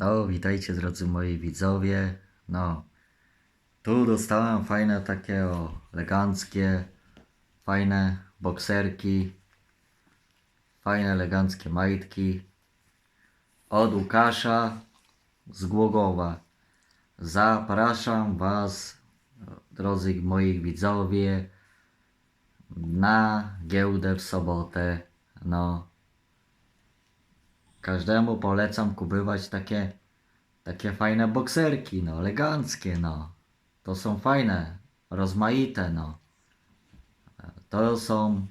No, witajcie drodzy moi widzowie. No, tu dostałem fajne takie o, eleganckie, fajne bokserki, fajne eleganckie majtki od Łukasza z Głogowa. Zapraszam Was, drodzy moi widzowie, na giełdę w sobotę. No, każdemu polecam kupować takie, takie fajne bokserki, no, eleganckie, no. To są fajne, rozmaite, no. To są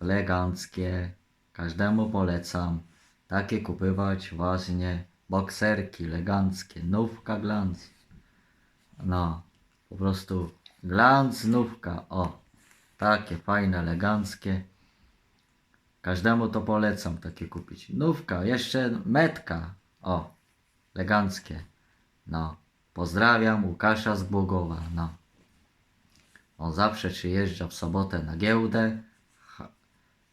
eleganckie, każdemu polecam takie kupować właśnie bokserki eleganckie, nówka glans. No, po prostu glans, nówka, o. Takie fajne, eleganckie. Każdemu to polecam takie kupić. Nówka, jeszcze metka. O, eleganckie. No, pozdrawiam Łukasza z Głogowa. No. On zawsze przyjeżdża w sobotę na giełdę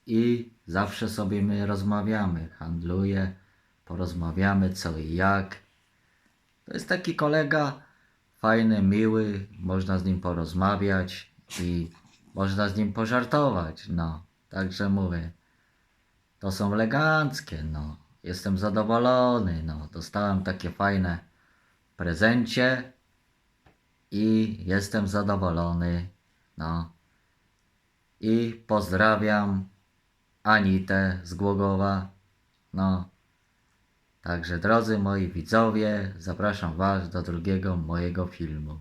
i zawsze sobie my rozmawiamy. Handluje, porozmawiamy co i jak. To jest taki kolega fajny, miły, można z nim porozmawiać i można z nim pożartować. No, także mówię. To są eleganckie, no. Jestem zadowolony, no. Dostałem takie fajne prezencie i jestem zadowolony, no. I pozdrawiam Anitę z Głogowa, no. Także drodzy moi widzowie, zapraszam Was do drugiego mojego filmu.